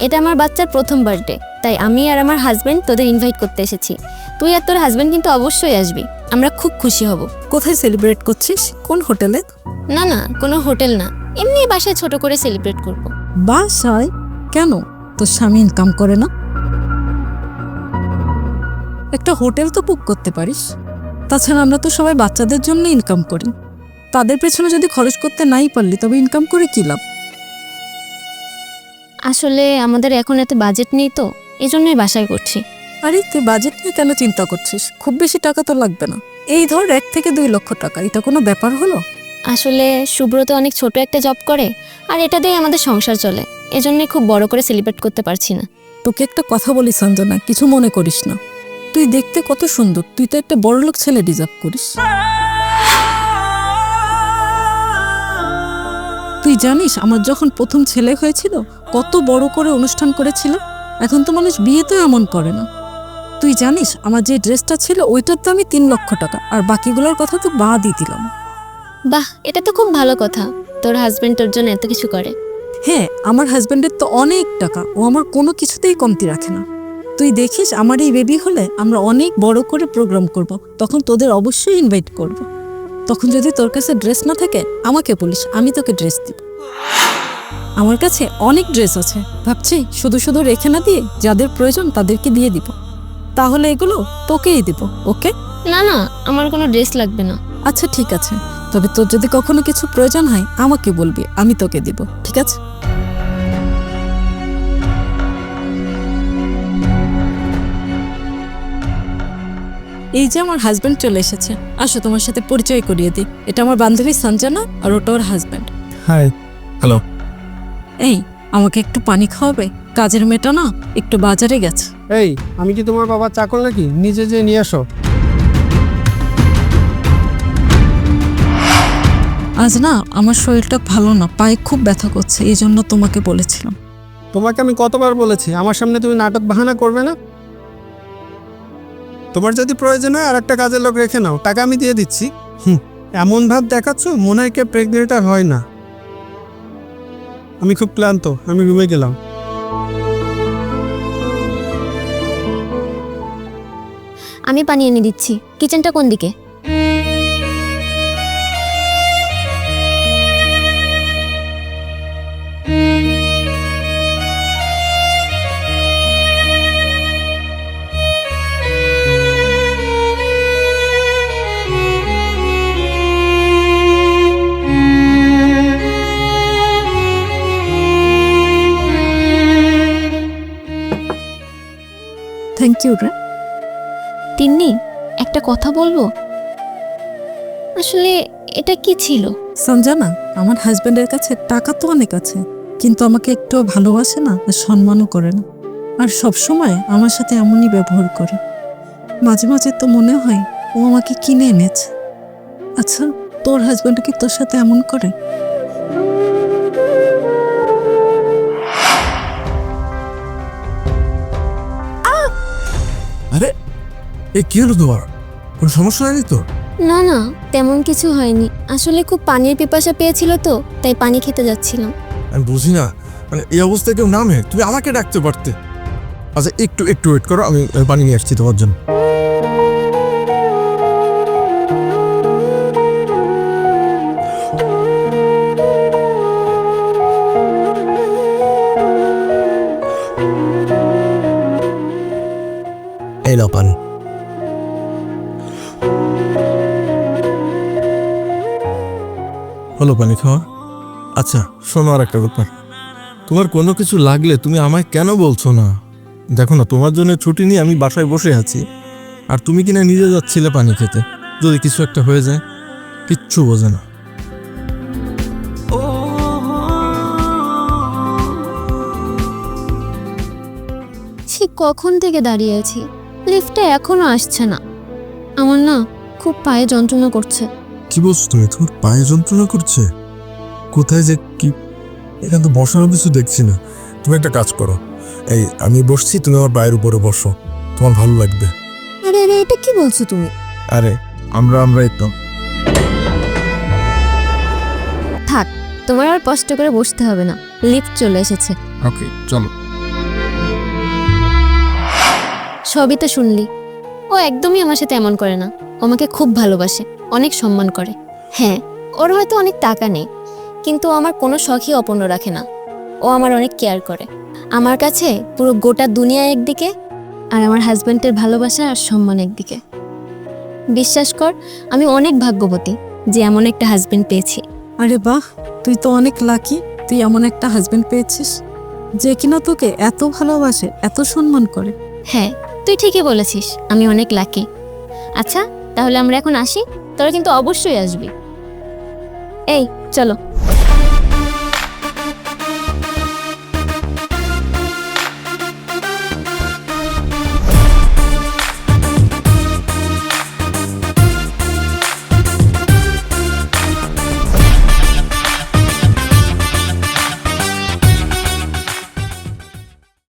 এটা আমার বাচ্চার প্রথম বার্থডে তাই আমি আর আমার হাজব্যান্ড তোদের ইনভাইট করতে এসেছি। তুই আর তোর হাজবেন্ড কিন্তু অবশ্যই আসবি আমরা খুব খুশি হব। কোথায় সেলিব্রেট করছিস? কোন হোটেলে না না কোনো হোটেল না এমনি বাসায় ছোট করে সেলিব্রেট করব। বাসায়? কেন? তোর স্বামী ইনকাম করে না? একটা হোটেল তো বুক করতে পারিস। তাছাড়া আমরা তো সবাই বাচ্চাদের জন্য ইনকাম করি। তাদের পেছনে যদি খরচ করতে নাই পারলি তবে ইনকাম করে কি লাভ? আসলে আমাদের এখন এত বাজেট নেই তো এজন্যই বাসায় করছি। আরে তুই বাজেট নিয়ে কেন চিন্তা করছিস? খুব বেশি টাকা তো লাগবে না। এই ধর এক থেকে দুই লক্ষ টাকা এটা কোনো ব্যাপার হলো? আসলে সুব্রত অনেক ছোট একটা জব করে আর এটা দিয়ে আমাদের সংসার চলে। এজন্যই খুব বড় করে সেলিব্রেট করতে পারছি না। তোকে একটা কথা বলি সঞ্জনা কিছু মনে করিস না। তুই দেখতে কত সুন্দর তুই তো একটা বড়লোক ছেলে ডিজার্ভ করিস। তুই জানিস আমার যখন প্রথম ছেলে হয়েছিল কত বড় করে অনুষ্ঠান করেছিল? এখন তো মানুষ বিয়েতেও এমন করে না। তুই জানিস আমার যে ড্রেসটা ছিল ওইটার তো আমি তিন লক্ষ টাকা আর বাকিগুলোর কথা তো বাদই দিলাম। বাহ এটা তো খুব ভালো কথা। তোর হাজবেন্ড তোর জন্য এত কিছু করে। হ্যাঁ আমার হাজব্যান্ডের তো অনেক টাকা ও আমার কোনো কিছুতেই কমতি রাখে না। তুই দেখিস আমার এই বেবি হলে আমরা অনেক বড় করে প্রোগ্রাম করব তখন তোদের অবশ্যই ইনভাইট করব। তখন যদি তোর কাছে ড্রেস না থাকে আমাকে বলিস আমি তোকে ড্রেস দিব। আমার কাছে অনেক ড্রেস আছে। ভাবছি শুধু শুধু রেখে না দিয়ে যাদের প্রয়োজন তাদেরকে দিয়ে দিব। তাহলে এগুলো তোকেই দিব ওকে? না না আমার কোনো ড্রেস লাগবে না। আচ্ছা ঠিক আছে। তবে তোর যদি কখনো কিছু প্রয়োজন হয় আমাকে বলবি আমি তোকে দিব ঠিক আছে? এই যে আমার হাজব্যান্ড চলে এসেছে। আসো তোমার সাথে পরিচয় করিয়ে দিই। এটা আমার বান্ধবী সঞ্জনা আর ওটা ওর হাজব্যান্ড হাই হ্যালো এই আমাকে একটু পানি খাওয়াবে? কাজের মেয়েটা না একটু বাজারে গেছে। এই আমি কি তোমার বাবার চাকর নাকি? নিজে যে নিয়ে আসো। আজ না আমার শরীরটা ভালো না পায়ে খুব ব্যথা করছে এই জন্য তোমাকে বলেছিলাম। তোমাকে আমি কতবার বলেছি আমার সামনে তুমি নাটক বাহানা করবে না? তোমার যদি প্রয়োজন হয় আর একটা কাজের লোক রেখে নাও টাকা আমি দিয়ে দিচ্ছি। হুম এমন ভাব দেখাচ্ছ মনে হয় কে প্রেগনেন্ট আর হয় না। আমি খুব ক্লান্ত আমি রুমে গেলাম। আমি পানি এনে দিচ্ছি। কিচেনটা কোন দিকে? থ্যাংক ইউ রে তিন্নি একটা কথা বলব? আসলে এটা কি ছিল? সঞ্জনা আমার হাজবেন্ডের কাছে টাকা তো অনেক আছে কিন্তু আমাকে একটু ভালোবাসে না আর সম্মানও করে না। আর সব সময় আমার সাথে এমনই ব্যবহার করে। মাঝে মাঝে তো মনে হয় ও আমাকে কিনে এনেছে। আচ্ছা তোর হাজবেন্ড কি তোর সাথে এমন করে? আরে এ কি হলো তোমার? কোনো সমস্যা হয়নি তো না না তেমন কিছু হয়নি। আসলে খুব পানির পিপাসা পেয়েছিল তো তাই পানি খেতে যাচ্ছিলাম। আমি বুঝি না। মানে এই অবস্থায় কেউ নামে? তুমি আমাকে ডাকতে পারতে। আচ্ছা একটু একটু ওয়েট করো আমি আমি পানি নিয়ে আসছি তোমার জন্য। হলো পানি খাওয়া? আচ্ছা শোনো আর একটা ব্যাপার তোমার কোনো কিছু লাগলে তুমি আমায় কেন বলছো না? দেখো না, তোমার জন্য ছুটি নিয়ে আমি বাসায় বসে আছি। আর তুমি কিনা নিজে যাচ্ছিলে পানি খেতে। যদি কিছু একটা হয়ে যায়, কিচ্ছু বোঝে না। সে কখন থেকে দাঁড়িয়ে আছি? লিফটটা এখনও আসছে না। আমার না খুব পায়ে যন্ত্রণা করছে। কি বলছো তুমি তোমার পায়ে যন্ত্রণা করছে। কোথায় যে কি এখানে তো বসানোর কিছু দেখছি না। তুমি একটা কাজ করো। এই আমি বসছি তুমি আমার পায়ের উপরে বসো। তোমার ভালো লাগবে। আরে আরে এটা কি বলছো তুমি? আরে আমরা আমরা তো। থাক তোমার আর কষ্ট করে বসতে হবে না। লিফট চলে এসেছে। ওকে চলো। সবই তো শুনলি। ও একদমই আমার সাথে এমন করে না। আমাকে খুব ভালোবাসে। অনেক সম্মান করে। হ্যাঁ ওর হয়তো অনেক টাকা নেই কিন্তু আমার কোনো শখই অপূর্ণ রাখে না। ও আমার অনেক কেয়ার করে। আমার কাছে পুরো গোটা দুনিয়া একদিকে আর আমার হাজব্যান্ডের ভালোবাসা আর সম্মান একদিকে। বিশ্বাস কর আমি অনেক ভাগ্যবতী যে এমন একটা হাজব্যান্ড পেয়েছি। আরে বাহ তুই তো অনেক লাকি তুই এমন একটা হাজবেন্ড পেয়েছিস যে কিনা তোকে এত ভালোবাসে এত সম্মান করে। হ্যাঁ তুই ঠিকই বলেছিস আমি অনেক লাকি আচ্ছা তাহলে আমরা এখন আসি? তোরা কিন্তু অবশ্যই আসবে। এই চলো।